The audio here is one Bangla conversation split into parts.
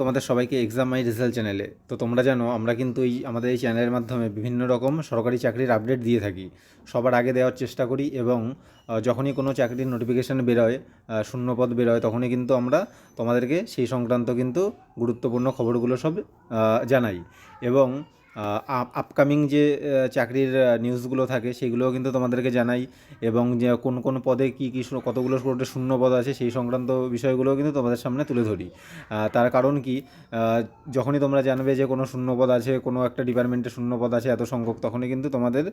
তোমাদের সবাইকে এক্সাম মাই রেজাল্ট চ্যানেলে তো তোমরা জানো, আমরা কিন্তু এই, আমাদের এই চ্যানেলের মাধ্যমে বিভিন্ন রকম সরকারি চাকরির আপডেট দিয়ে থাকি। সবার আগে দেওয়ার চেষ্টা করি এবং যখনই কোনো চাকরির নোটিফিকেশান বেরোয় শূন্যপদ বেরোয়, তখনই কিন্তু আমরা তোমাদেরকে সেই সংক্রান্ত কিন্তু গুরুত্বপূর্ণ খবরগুলো সব জানাই। এবং আপকামিং যে চাকরির নিউজগুলো থাকে, সেগুলোও কিন্তু তোমাদেরকে জানাই। এবং যে, কোন কোন পদে কী কী কতগুলো করে শূন্য পদ আছে, সেই সংক্রান্ত বিষয়গুলোও কিন্তু তোমাদের সামনে তুলে ধরি। তার কারণ কি? যখনই তোমরা জানবে যে, কোনো শূন্যপদ আছে, কোনো একটা ডিপার্টমেন্টে শূন্যপদ আছে, এত সংখ্যক, তখনই কিন্তু তোমাদের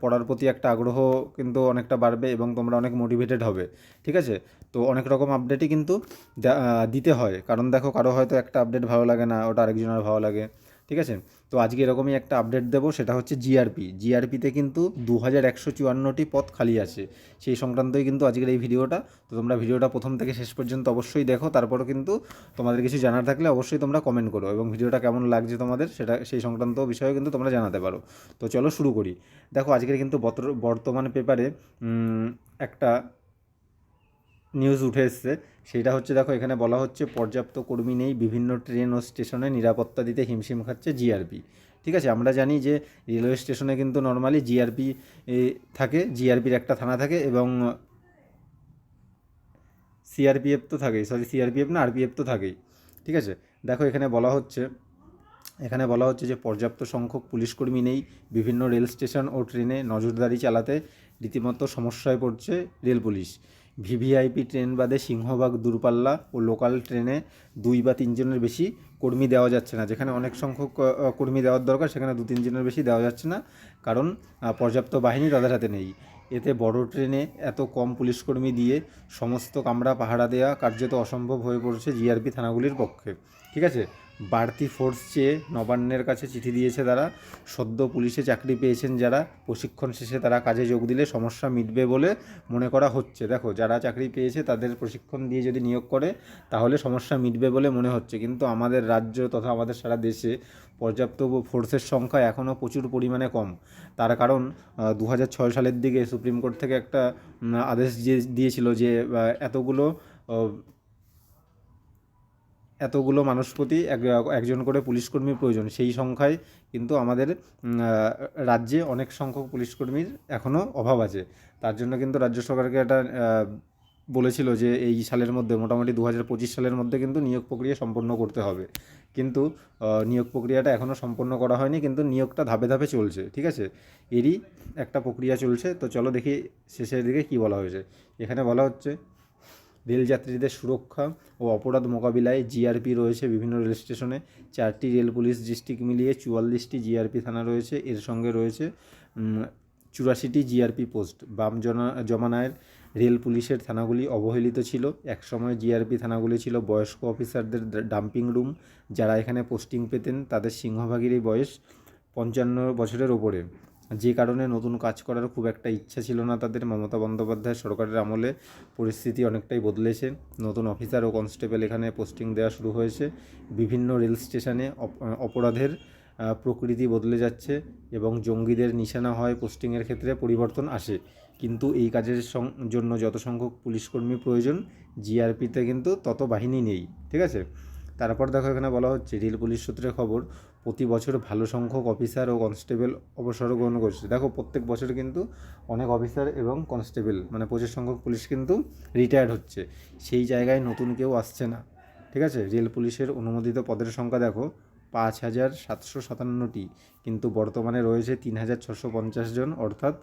পড়ার প্রতি একটা আগ্রহ কিন্তু অনেকটা বাড়বে এবং তোমরা অনেক মোটিভেটেড হবে। ঠিক আছে? তো অনেক রকম আপডেটই কিন্তু দিতে হয়। কারণ দেখো, কারও হয়তো একটা আপডেট ভালো লাগে না, ওটা আরেকজনের ভালো লাগে। ঠিক আছে? তো আজকে এরকমই একটা আপডেট দেবো, সেটা হচ্ছে জিআরপি জিআরপিতে কিন্তু দু হাজার একশো চুয়ান্নটি পদ খালি আছে। সেই সংক্রান্তই কিন্তু আজকের এই ভিডিওটা। তো তোমরা ভিডিওটা প্রথম থেকে শেষ পর্যন্ত অবশ্যই দেখো, তারপরও কিন্তু তোমাদের কিছু জানার থাকলে অবশ্যই তোমরা কমেন্ট করো এবং ভিডিওটা কেমন লাগছে তোমাদের, সেটা, সেই সংক্রান্ত বিষয়ে কিন্তু তোমরা জানাতে পারো। তো চলো শুরু করি। দেখো, আজকের কিন্তু বর্তমান পেপারে একটা নিউজ উঠে এসছে। সেটা হচ্ছে, দেখো, এখানে বলা হচ্ছে, পর্যাপ্ত কর্মী নেই, বিভিন্ন ট্রেন ও স্টেশনে নিরাপত্তা দিতে হিমশিম খাচ্ছে জিআরপি ঠিক আছে, আমরা জানি যে রেলওয়ে স্টেশনে কিন্তু নর্মালি জিআরপি থাকে জিআরপির একটা থানা থাকে এবং সিআরপিএফ তো থাকেই সরি সিআরপিএফ না আরপিএফ তো থাকেই। ঠিক আছে, দেখো, এখানে বলা হচ্ছে, এখানে বলা হচ্ছে যে পর্যাপ্ত সংখ্যক পুলিশকর্মী নেই, বিভিন্ন রেল স্টেশন ও ট্রেনে নজরদারি চালাতে রীতিমতো সমস্যায় পড়ছে রেল পুলিশ। ভিভিআইপি ট্রেন বাদে সিংহভাগ, দূরপাল্লা ও লোকাল ট্রেনে দুই বা তিনজনের বেশি কর্মী দেওয়া যাচ্ছে না। যেখানে অনেক সংখ্যক কর্মী দেওয়ার দরকার, সেখানে দু তিনজনের বেশি দেওয়া যাচ্ছে না। কারণ পর্যাপ্ত বাহিনী তাদের হাতে নেই। এতে বড় ট্রেনে এত কম পুলিশকর্মী দিয়ে সমস্ত কামরা, পাহারা দেওয়া কার্যত অসম্ভব হয়ে পড়েছে জিআরপি থানাগুলির পক্ষে। ঠিক আছে? বাড়তি ফোর্স চেয়ে নবান্নের কাছে চিঠি দিয়েছে তারা। সদ্য পুলিশে চাকরি পেয়েছেন যারা। প্রশিক্ষণ শেষে তারা কাজে যোগ দিলে সমস্যা মিটবে বলে মনে করা হচ্ছে। দেখো, যারা চাকরি পেয়েছে তাদের প্রশিক্ষণ দিয়ে যদি নিয়োগ করে, তাহলে সমস্যা মিটবে বলে মনে হচ্ছে। কিন্তু আমাদের রাজ্য তথা আমাদের সারা দেশে পর্যাপ্ত ফোর্সের সংখ্যা এখনও প্রচুর পরিমাণে কম। তার কারণ দু হাজার ছয় সালের দিকে সুপ্রিম কোর্ট থেকে একটা আদেশ দিয়ে- দিয়েছিল যে এতগুলো এতগুলো মানুষ প্রতি এক একজন করে পুলিশকর্মী প্রয়োজন। সেই সংখ্যায় কিন্তু আমাদের রাজ্যে অনেক সংখ্যক পুলিশকর্মীর এখনও অভাব আছে। তার জন্য কিন্তু রাজ্য সরকারকে আহ, বলেছিল যে এই সালের মধ্যে মোটামুটি দু হাজার পঁচিশ সালের মধ্যে কিন্তু নিয়োগ প্রক্রিয়া সম্পন্ন করতে হবে। কিন্তু নিয়োগ প্রক্রিয়াটা এখনও সম্পন্ন করা হয়নি কিন্তু নিয়োগটা ধাপে ধাপে চলছে ঠিক আছে? এরই একটা প্রক্রিয়া চলছে। তো চলো দেখি শেষের দিকে কী বলা হয়েছে। এখানে বলা হচ্ছে রেলযাত্রীদের সুরক্ষা ও অপরাধ মোকাবিলায় জিআরপি রয়েছে বিভিন্ন রেল স্টেশনে। চারটি রেল পুলিশ ডিস্ট্রিক্ট মিলিয়ে চুয়াল্লিশটি জিআরপি থানা রয়েছে। এর সঙ্গে রয়েছে চুরাশিটি জিআরপি পোস্ট। বাম জনা জমানায় রেল পুলিশের থানাগুলি অবহেলিত ছিল। একসময় জিআরপি থানাগুলি ছিল বয়স্ক অফিসারদের ডাম্পিং রুম। যারা এখানে পোস্টিং পেতেন, তাদের সিংহভাগেরই বয়স পঞ্চান্ন বছরের ওপরে। যে কারণে নতুন কাজ করার খুব একটা ইচ্ছা ছিল না তাদের। মমতা বন্দ্যোপাধ্যায় সরকারের আমলে পরিস্থিতি অনেকটাই বদলেছে। নতুন অফিসার ও কনস্টেবল এখানে পোস্টিং দেওয়া শুরু হয়েছে। বিভিন্ন রেল স্টেশনে অপ- অপরাধের প্রকৃতি বদলে যাচ্ছে এবং জঙ্গিদের নিশানা হয় পোস্টিংয়ের ক্ষেত্রে পরিবর্তন আসে। কিন্তু এই কাজের জন্য যত সংখ্যক পুলিশকর্মী প্রয়োজন জিআরপিতে কিন্তু তত বাহিনী নেই, ঠিক আছে? তারপর দেখো এখানে বলা হচ্ছে, রেল পুলিশ সূত্রে খবর, প্রতি বছর ভালো সংখ্যক অফিসার ও কনস্টেবল অবসর গ্রহণ করছে। দেখো প্রত্যেক বছর কিন্তু অনেক অফিসার এবং কনস্টেবল মানে প্রচুর সংখ্যক পুলিশ কিন্তু রিটায়ার্ড হচ্ছে। সেই জায়গায় নতুন কেউ আসছে না, ঠিক আছে? রেল পুলিশের অনুমোদিত পদের সংখ্যা দেখো, পাঁচ হাজার সাতশো সাতান্নটি, কিন্তু বর্তমানে রয়েছে তিন হাজার ছশো পঞ্চাশ জন, অর্থাৎ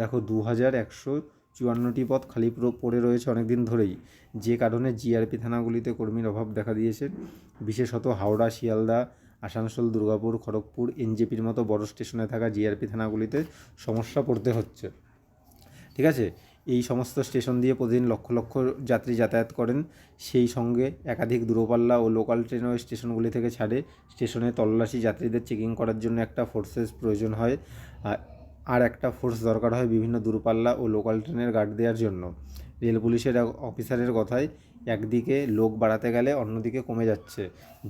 দেখো দু হাজার একশো চুয়ান্নটি পদ খালি পড়ে রয়েছে অনেকদিন ধরেই। যে কারণে জিআরপি থানাগুলিতে কর্মীর অভাব দেখা দিয়েছে। বিশেষত হাওড়া, শিয়ালদা, আসানসোল, দুর্গাপুর, খড়গপুর, এনজেপির মতো বড় স্টেশনে থাকা জিআরপি থানাগুলিতে সমস্যা পড়তে হচ্ছে। ঠিক আছে? এই সমস্ত স্টেশন দিয়ে প্রতিদিন লক্ষ লক্ষ যাত্রী যাতায়াত করেন। সেই সঙ্গে একাধিক দূরপাল্লা ও লোকাল ট্রেনও স্টেশনগুলি থেকে ছাড়ে। স্টেশনে তল্লাশি যাত্রীদের চেকিং করার জন্য একটা ফোর্সেস প্রয়োজন হয়। আর একটা ফোর্স দরকার হয় বিভিন্ন দূরপাল্লা ও লোকাল ট্রেনের গার্ড দেওয়ার জন্য। রেল পুলিশের অফিসারের কথায় একদিকে লোক বাড়াতে গেলে অন্যদিকে কমে যাচ্ছে।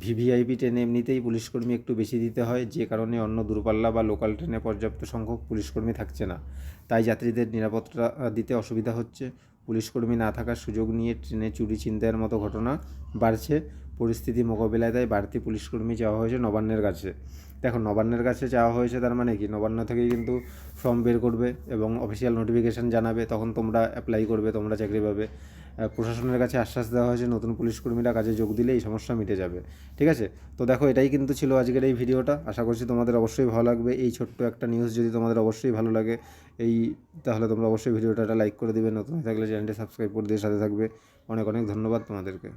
ভিভিআইপি ট্রেনে এমনিতেই পুলিশকর্মী একটু বেশি দিতে হয়, যে কারণে অন্য দূরপাল্লা বা লোকাল ট্রেনে পর্যাপ্ত সংখ্যক পুলিশকর্মী থাকছে না। তাই যাত্রীদের নিরাপত্তা দিতে অসুবিধা হচ্ছে। পুলিশকর্মী না থাকার সুযোগ নিয়ে ট্রেনে চুরি ছিনতাইয়ের মতো ঘটনা বাড়ছে। পরিস্থিতি মোকাবিলায় তাই বাড়তি পুলিশকর্মী চাওয়া হয়েছে নবান্নের কাছে। দেখো, নবান্নের কাছে চাওয়া হয়েছে তার মানে কি? নবান্ন থেকেই কিন্তু ফর্ম বের করবে এবং অফিসিয়াল নোটিফিকেশান জানাবে, তখন তোমরা অ্যাপ্লাই করবে, তোমরা চাকরি পাবে। প্রশাসনের কাছে আশ্বাস দেওয়া হয়েছে, নতুন পুলিশ কর্মীরা কাজে যোগ দিলে এই সমস্যা মিটে যাবে। ঠিক আছে? তো দেখো, এটাই কিন্তু ছিল আজকের এই ভিডিওটা। আশা করছি তোমাদের অবশ্যই ভালো লাগবে। এই ছোট্ট একটা নিউজ যদি তোমাদের অবশ্যই ভালো লাগে, এই তাহলে তোমরা অবশ্যই ভিডিওটা লাইক করে দিবে। নতুন থাকলে চ্যানেলটি সাবস্ক্রাইব করে দিয়ে সাথে থাকবে। অনেক অনেক ধন্যবাদ তোমাদেরকে।